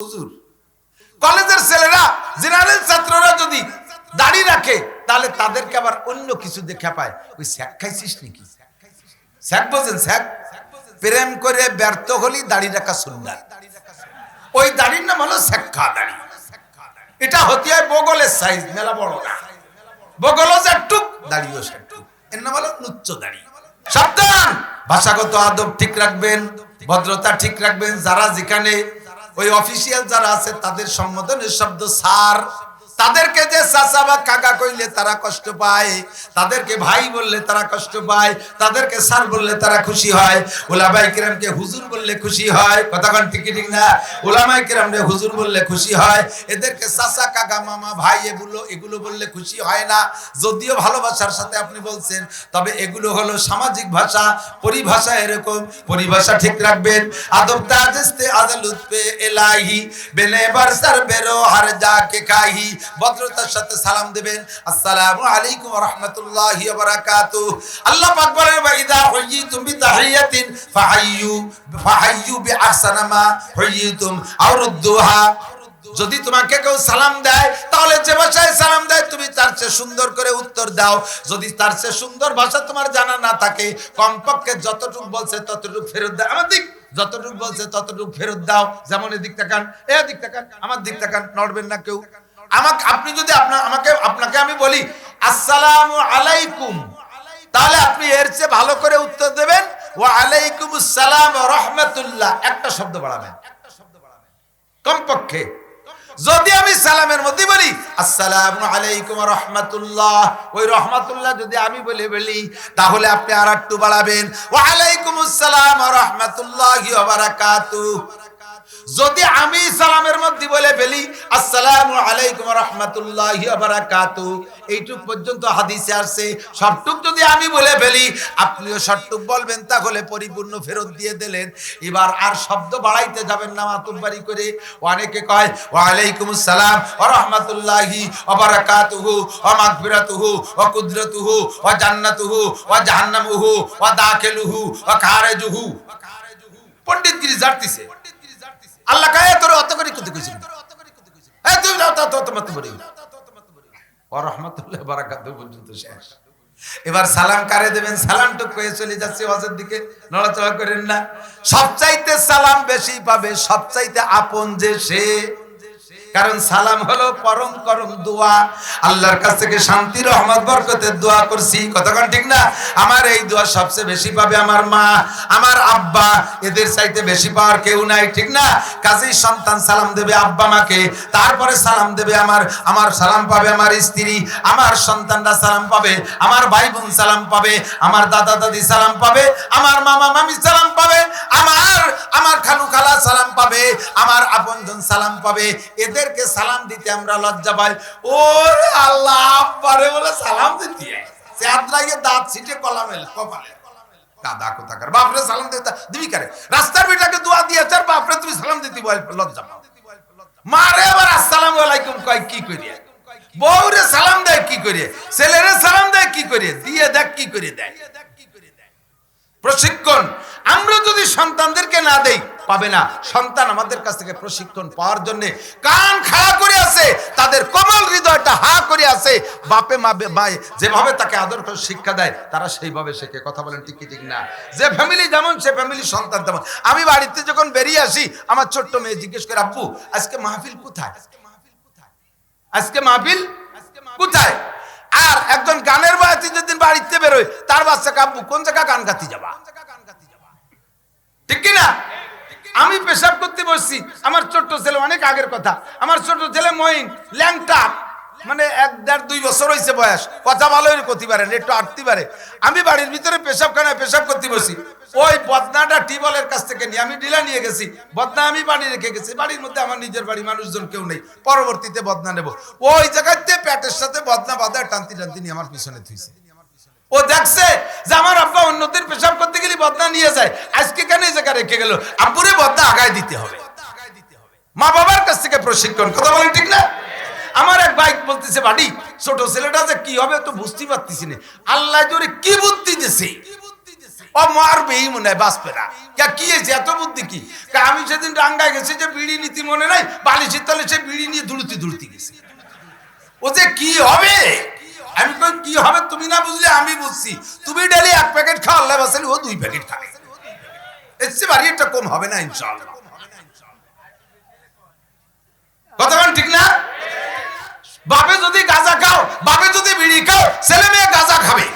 হুজুর। কলেজের ছেলেরা, জেনারেল ছাত্ররা যদি দাড়ি রাখে, তাহলে তাদেরকে আবার অন্য কিছু দেখা পায়। ওই স্যাক খাইছিস নাকি? স্যাক বোঝেন, স্যাক? প্রেম করে ব্যর্থ হলি দাড়ি রাখা সুন্দর ওই দাড়ির নাম হলো স্যাক্কা দাড়ি। এটা হতে হয় বগলের সাইজ মেলা বড় না। বগলও চারটুক দাড়িও চারটুক এর নাম হলো নুচ্চ দাড়ি। সাবধান! ভাষাগত আদব ঠিক রাখবেন, ভদ্রতা ঠিক রাখবেন, যারা যেখানে ওই অফিসিয়াল যারা আছে তাদের সম্বোধনের শব্দ স্যার তাদেরকে যে চাচা বা কাকা কইলে তারা কষ্ট পায়, তাদেরকে ভাই বললে তারা কষ্ট পায়, তাদেরকে স্যার বললে তারা খুশি হয় ওলামাই কিরামকে হুজুর বললে খুশি হয়, কথা কন ঠিক কি ঠিক না? ওলামাই কিরামকে হুজুর বললে খুশি হয়, এদেরকে চাচা, কাকা, মামা, ভাই এগুলো এগুলো বললে খুশি হয় না। যদিও ভালোবাসার সাথে আপনি বলছেন, তবে এগুলো হলো সামাজিক ভাষা, পরিভাষা এরকম, পরিভাষা ঠিক রাখবেন। আদব তাজস্তে আদালত পে এলাহি বেনে বারসার বেরো, হার যাকে কাহি ভদ্রতার সাথে সালাম দেবেন। আসসালামু আলাইকুম রাহমাতুল্লাহি ওয়া বারাকাতুহু আল্লাহ পাক বলেন, ওয়া ইদা হুইয়িতুম বিতাহিয়াতিন ফাহাইয়ু ফাহাইয়ু বিআহসানা মা আও রুদ্দুহা। যদি তোমাকে কেউ সালাম দেয়, তাহলে যে ভাষায় সালাম দেয়, তুমি তার চেয়ে সুন্দর করে উত্তর দাও। যদি তার চেয়ে সুন্দর ভাষা তোমার জানা না থাকে, কমপক্ষে যতটুকু বলছে ততটুকু ফেরত দেয় আমার দিক, যতটুকু বলছে ততটুকু ফেরত দাও। যেমন এদিক তাকান এ দিক তাকান আমার দিক তাকান নড়বেন না কেউ। আমাকে আপনি যদি আপনার আমাকে আপনাকে আমি বলি, আসসালামু আলাইকুম। তাহলে আপনি এর চেয়ে ভালো করে উত্তর দেবেন, ওয়া আলাইকুম ওয়া রাহমাতুল্লাহ। একটা শব্দ বাড়াবেন। কমপক্ষে। যদি আমি সালামের মধ্যে বলি, আসসালামু আলাইকুম রাহমাতুল্লাহ। ওই রহমাতুল্লাহ যদি আমি বলে বলি, তাহলে আপনি আর একটু বাড়াবেন, ওয়া আলাইকুম ওয়া বারাকাতুহু। যদি আমি সালামের মধ্যে বলে ফেলি, আসসালামু আলাইকুম রহমতুল্লাহি এইটুক পর্যন্ত হাদিসে আসছে। সবটুক যদি আমি বলে ফেলি, আপনিও সবটুক বলবেন, তাহলে পরিপূর্ণ ফেরত দিয়ে দিলেন। এবার আর শব্দ বাড়াইতে যাবেন না মাতুব্বারি করে। অনেকে কয়, ওয়ালাইকুম আসসালাম ওয়া রাহমাতুল্লাহি ওয়া বারাকাতুহু ওয়া মাগফিরাতুহু ওয়া কুদরতুহু ওয়া জান্নাতুহু ওয়া জাহান্নামুহু ওয়া দাখিলুহু ওয়া খারিজুহু। পণ্ডিতগিরি জানতিছে। আল্লাহ কায়ে তোর অত করে কত কইছিল এই তুমি যাও তা তো তোমার ওয়া বারাকাত পর্যন্ত শেষ। এবার সালাম কারে দেবেন? সালাম টুক হয়ে চলে যাচ্ছে ওয়াজের দিকে। নড়াচড়া করেন না। সবচাইতে সালাম বেশি পাবে, সবচাইতে আপন যে সে। কারণ সালাম হলো পরম করম দোয়া। আল্লাহর কাছ থেকে শান্তি, রহমত, বরকতের দোয়া করছি। কতক্ষণ ঠিক না? আমার এই দোয়া সবচেয়ে বেশি পাবে আমার মা, আমার আব্বা। এদের চাইতে বেশি পাওয়ার কেউ নাই, ঠিক না? কাজেই সন্তান সালাম দেবে আব্বা মাকে, তারপরে সালাম দেবে আমার আমার সালাম পাবে আমার স্ত্রী, আমার সন্তানরা সালাম পাবে, আমার ভাই বোন সালাম পাবে, আমার দাদা দাদি সালাম পাবে, আমার মামা মামি সালাম পাবে, আমার আমার খালু খালা সালাম পাবে, আমার আপনজন সালাম পাবে। এদেরকে সালাম দিতে আমরা লজ্জা পাই। ওরে আল্লাহ, আব্বারে বলে সালাম দিতে। চেহারাকে দাঁত ছিটে কলামেল কপালে। বাপরে সালাম দিতে দিবি কারে? রাস্তার বেটাকে দোয়া বাপরে তুমি সালাম দিতে বল, লজ্জা পাও। মারে আবার আলাইকুম, কয় কি বউরে সালাম দেয় কি করিয়ে? ছেলেরে সালাম দেয় কি করিয়ে? দিয়ে দেখ কি করে দেয়। প্রশিক্ষণ আমরা যদি সন্তানদেরকে না দেই, পাবে না। সন্তান আমাদের কাছ থেকে প্রশিক্ষণ পাওয়ার জন্য কান খাড়া করে আছে, তাদের কোমল হৃদয়টা হা করে আছে। বাপে মাবে মায়ে যেভাবে তাকে আদর করে শিক্ষা দেয়, তারা সেইভাবে শেখে। কথা বলেন ঠিক ঠিক না? যে ফ্যামিলি যেমন, সে ফ্যামিলি সন্তান তেমন। আমি বাড়িতে যখন বেরিয়ে আসি, আমার ছোট্ট মেয়ে জিজ্ঞেস করে, আব্বু, আজকে মাহফিল কোথায়? আজকে মাহফিল কোথায়? আজকে মাহফিল আজকে কোথায় আর একজন গানের বাড়িতে যেদিন বাড়িতে বেরোয়, তার বাচ্চা কাব্বু কোন জায়গা গান গাতি যাবা? ঠিক কিনা? আমি পেশাব করতে বসছি। আমার ছোট্ট ছেলে অনেক আগের কথা। আমার ছোট ছেলে মহিন ল্যাংটা। মানে এক দেড় দুই বছর হয়েছে বয়স। কথা ভালোই করতে পারে একটু আটতে পারে। আমি বাড়ির ভিতরে পেশাব খানায় পেশাব করতে বসি। ওই বদনাটা টিবলের কাছ থেকে নিয়ে আমি ডিলা নিয়ে গেছি। বদনা আমি বাড়ি রেখে গেছি। বাড়ির মধ্যে আমার নিজের বাড়ি, মানুষজন কেউ নেই। পরবর্তীতে বদনা নেব। ওই জায়গাতে প্যাটের সাথে বদনা বাঁধা টানতি টানতি নিয়ে আমার পিছনে থুইছে। ও দেখছে যে আমার আব্বা অন্যদের পেশাব বদনা নিয়ে যায়। আজকে কেন এই জায়গা রেখে গেল? আব্বুরে বদনা আগায় দিতে হবে। মা বাবার কাছ থেকে প্রশিক্ষণ। কথা বলেন ঠিক না? আমার এক বাইক বলতেছে, বাড়ি, ছোট ছেলেটা যে কি হবে তো বুঝতে পারতেছি না। আল্লাহ জোরে কি বুদ্ধি দিছে? ও মারবেই মনে হয় কি এত বুদ্ধি কি? আমি সেদিন ডাঙ্গায় গেছি যে বিড়ি নীতি মনে নাই? বালিশের তলে সে বিড়ি নিয়ে দুড়ুতি দুড়ুতি গেছে। ও যে কি হবে? আমি কই, কি হবে তুমি না বুঝলে? আমি বুঝছি। তুমি ডেলি এক প্যাকেট খাও, আল্লাহ বাসালি ও দুই প্যাকেট খাবে। এর চেয়ে বাড়ি একটা কম হবে না, ইনশাআল্লাহ। কতক্ষণ ঠিক না? বাপে যদি গাঁজা খাও, বাপে যদি বিড়ি খাও, ছেলে মেয়ে গাঁজা খাবে।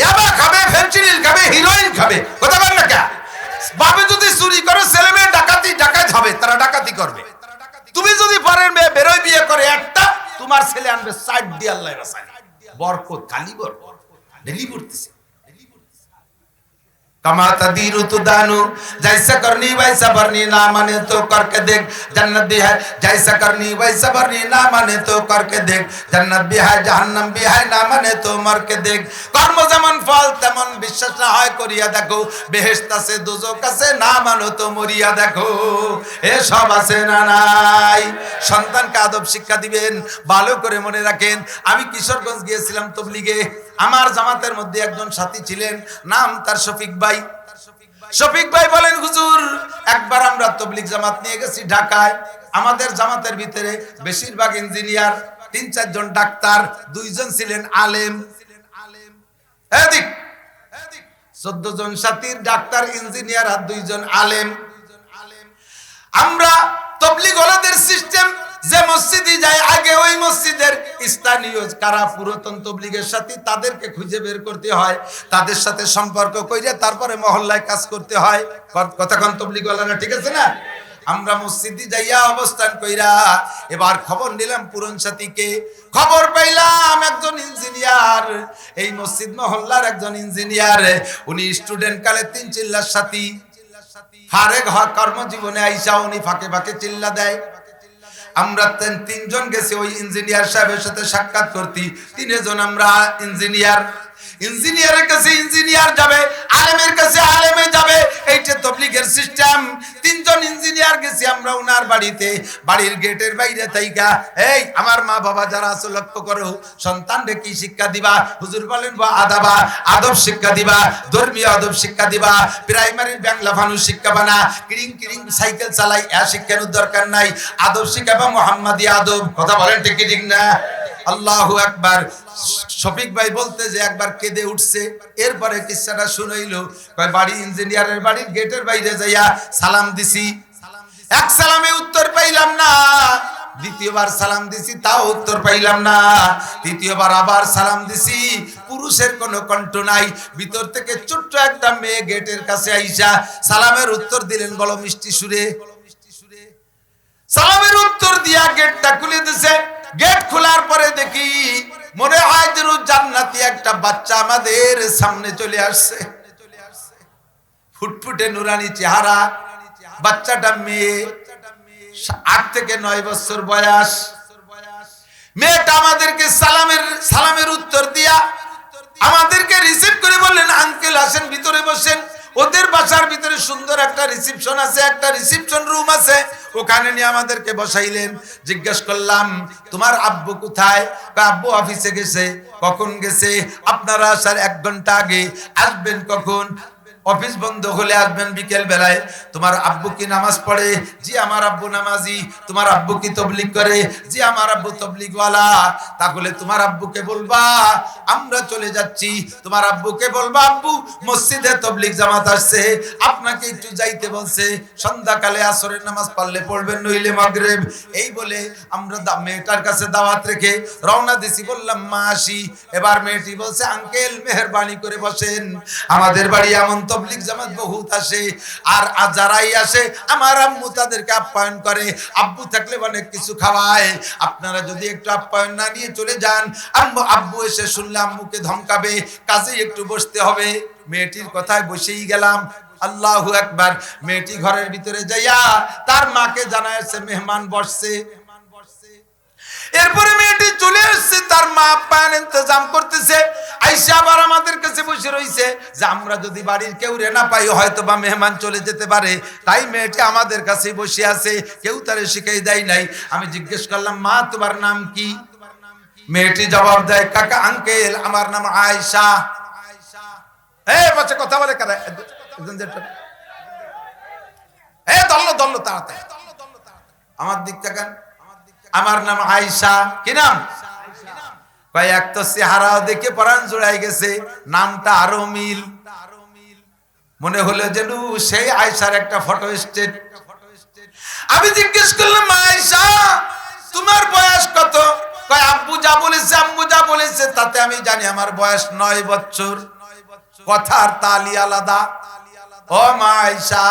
ইয়াবা খাবে ফেন্সিডিল খাবে হিরোইন খাবে। কথা বল না কে বাপে যদি চুরি করে, ছেলে মেয়ে ডাকাতি, ডাকাত হবে, তারা ডাকাতি করবে। তুমি যদি পরের মেয়ে বেরোয় বিয়ে করে একটা, তোমার ছেলে আনবে সাইড দিয়ে আল্লাহ রাসায় বরকত খালি বরকত ডেলি পড়তেছে कमाता दीरू तू दानू जैसा करनी वैसा भरनी ना माने तो करके देख जन्नत भी है जैसा करनी वैसा भरनी ना माने तो करके देख जन्नत भी है जहन्नम भी है না মানে তো মরকে দেখ কর্ম যেমন ফল তেমন বিশ্বাস না হয় করিয়া দেখো বেহেশত আছে দুজক আছে না মানো তো মরিয়া দেখো এ সব আছে না নাই সন্তানকে আদব শিক্ষা দিবেন ভালো করে মনে রাখেন আমি কিশোরগঞ্জ গিয়েছিলাম তবলিগে আমার জামাতের মধ্যে একজন সাথী ছিলেন, নাম তার শফিক ভাই। শফিক ভাই বলেন, হুজুর, একবার আমরা তবলিগ জামাত নিয়ে গেছি ঢাকায়। আমাদের জামাতের ভিতরে বেশিরভাগ ইঞ্জিনিয়ার, তিন চারজন ডাক্তার, দুইজন ছিলেন আলেম। এদিক চোদ্দ জন সাথীর, ডাক্তার, ইঞ্জিনিয়ার আর দুইজন আলেম। আমরা তবলিগ ওলাদের সিস্টেম যে মসজিদে যায়, আগে ওই মসজিদের স্থানীয় কারা পুরাতন তবলিগের সাথে, তাদেরকে খুঁজে বের করতে হয়, তাদের সাথে সম্পর্ক কইরে তারপরে মহল্লায় কাজ করতে হয়। ক- কতক্ষণ তবলিগ ওলারা ঠিক আছে না? আমরা মসজিদে যাইয়া অবস্থান কইরা এবার খবর নিলাম পুরন সাথীকে। খবর পাইলাম একজন ইঞ্জিনিয়ার, এই মসজিদ মহল্লার একজন ইঞ্জিনিয়ার। উনি স্টুডেন্ট কালে তিন চিল্লার সাথী। হারে ঘর কর্মজীবনে আইসা উনি ফাঁকে ফাঁকে চিল্লা দেয়। আমরা তিনজন গেছি, ওই ইঞ্জিনিয়ার সাহেবের সাথে সাক্ষাৎ করতি তিনজন আমরা ইঞ্জিনিয়ার ইঞ্জিনিয়ারের কাছে ইঞ্জিনিয়ার যাবে আলেমের আমরা উনার বাড়িতে, বাড়ির গেটের বাইরে থাইকা। এই, আমার মা বাবা যারা আছে, লক্ষ্য করো, সন্তানরে কি শিক্ষা দিবা? হুজুর বলেন, বা আদাবা, আদব শিক্ষা দিবা, ধর্মীয় আদব শিক্ষা দিবা, প্রাইমারির বাংলা ভানু শিক্ষা বানা, কিরিং কিরিং সাইকেল চালাই, এ শিক্ষানোর দরকার নাই, আদব শিখাবা মোহাম্মদী আদব। কথা বলেন ঠিক ঠিক না? আল্লাহ একবার শফিক ভাই বলতে যে একবার কেঁদে উঠছে, এরপরে কিচ্ছাটা শুনাইলো বাড়ি ইঞ্জিনিয়ারের বাড়ির গেটের বাইরে যাইয়া সালাম দিছি। এক সালামে উত্তর পাইলাম না। দ্বিতীয়বার সালাম দিছি, তাও উত্তর পাইলাম না। তৃতীয়বার আবার সালাম দিছি, পুরুষের কোনো কণ্ঠ নাই। ভিতর থেকে ছোট্ট একটা মেয়ে গেটের কাছে আইসা সালামের উত্তর দিলেন, বলো মিষ্টি সুরে। সালামের উত্তর দিয়া গেটটা খুলে দিছে। গেট খোলার পরে দেখি মনে হয় যেন জান্নাতি একটা বাচ্চা আমাদের সামনে চলে আসছে। ফুটফুটে নুরানি চেহারা বাচ্চাটা মেয়ে, আট থেকে নয় বছর বয়স। মেয়েটা আমাদেরকে সালামের সালামের উত্তর দিয়া আমাদেরকে রিসিভ করে বললেন, আঙ্কেল আসেন, ভিতরে বসেন। ওদের বাসার ভিতরে সুন্দর একটা রিসিপশন আছে, একটা রিসিপশন রুম আছে। ওখানে নিয়ে আমাদেরকে বসাইলেন। জিজ্ঞেস করলাম, তোমার আব্বু কোথায়? আব্বু অফিসে গেছে। কখন গেছে? আপনারা আসার এক ঘণ্টা আগে। আসবেন কখন? অফিস বন্ধ হলে আসবেন বিকেল বেলায়। তোমার আব্বু কি নামাজ পড়ে? জি, আমার আব্বু নামাজি। তোমার আব্বু কি তবলিগ করে? জি, আমার আব্বু তবলিগওয়ালা। তাহলে তোমার আব্বুকে বলবা, আমরা চলে যাচ্ছি। তোমার আব্বুকে বলবা, আব্বু, মসজিদে তবলিগ জামাত আসছে। আপনাকে একটু যাইতে বলছে, সন্ধ্যাকালে আসরের নামাজ পড়লে পড়বেন, নইলে মাগরেব। এই বলে আমরা মেয়েটার কাছে দাওয়াত রেখে রওনা দিছি। বললাম মা আসি এবার মেয়েটি বলছে, আঙ্কেল, মেহরবানি করে বসেন। আমাদের বাড়ি এমন তবলিগ জামাত বহুত আসে, আর যারাই আসে, আমার আম্মু তাদেরকে আপ্যায়ন করে। আব্বু থাকলে অনেক কিছু খাওয়ায়। আপনারা যদি একটু আপ্যায়ন না নিয়ে চলে যান, আম্মু, আব্বু এসে শুনলে আম্মুকে ধমকাবে, কাজে একটু বসতে হবে। মেয়েটির কথায় বসেই গেলাম। আল্লাহু একবার মেয়েটি ঘরের ভিতরে যাইয়া তার মাকে জানাইছে মেহমান বসছে। এরপরে মেয়েটি চলে আসছে, তার মা আপ্যায়ন ইন্তজাম করতেছে। আইসা আবার আমাদের কাছে বসে রইছে যে আমরা যদি বাড়ির কেউ রে না পাই, হয়তো বা মেহমান চলে যেতে পারে। তাই মেয়েটি আমাদের কাছে বসে আছে, কেউ তারে শিখাই দেয় নাই। আমি জিজ্ঞেস করলাম, মা, তোমার নাম কি? মেয়েটি জবাব দেয়, কাকা আঙ্কেল, আমার নাম আয়সা এ কথা বলে কারা এ দল্ল তাড়াতাড়ি। আমার দিক তাকান। আমার নাম আয়সা কি নাম? ভাই এক তো চেহারাও দেখে পরাণ জোড়াই গেছে, নামটা আরও মিল। মনে হলো যেন সেই আয়সার একটা ফটো স্টেট আমি জিজ্ঞেস করলাম আয়সা তোমার বয়স কত? কয়, আব্বু যা বলেছে, আম্মু যা বলেছে, তাতে আমি জানি আমার বয়স নয় বছর। কথার তালি আলাদা। ও মা আয়সা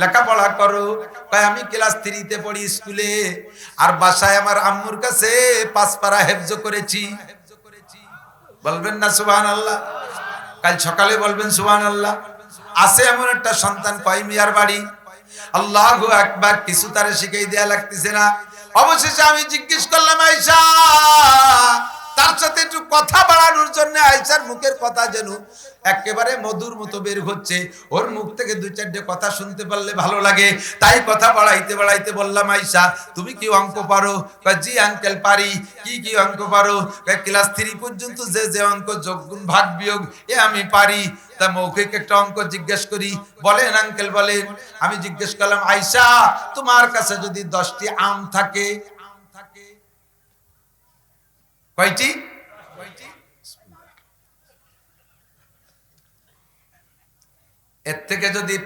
লেখাপড়া করো। কয়, আমি ক্লাস থ্রিতে পড়ি স্কুলে। আর বাসায় আমার আম্মুর কাছে পাঁচ পারা হেফজ করেছি। বলবেন না সুবহান আল্লাহ কাল সকালে বলবেন সুবহান আল্লাহ আছে এমন একটা সন্তান, কয় মিয়ার বাড়ি? আল্লাহ একবার কিছু তারে শিখাই দেয়া লাগতেছে না। অবশেষে আমি জিজ্ঞেস করলাম আয়সা তার সাথে একটু কথা বাড়ানোর জন্য আয়সার মুখের কথা যেন একেবারে মধুর মতো বের হচ্ছে। ওর মুখ থেকে দুই চারটে কথা শুনতে পারলে ভালো লাগে। তাই কথা বাড়াইতে বাড়াইতে বললাম আয়সা তুমি কি অঙ্ক পারো? জি আঙ্কেল পারি। কি কি অঙ্ক পারো? ক্লাস থ্রি পর্যন্ত যে যে অঙ্ক যোগ গুণ ভাগ বিয়োগ, এ আমি পারি। তা মৌখিক একটা অঙ্ক জিজ্ঞেস করি, বলেন আঙ্কেল বলেন। আমি জিজ্ঞেস করলাম আয়সা তোমার কাছে যদি দশটি আম থাকে কয়টি? এর থেকে যদি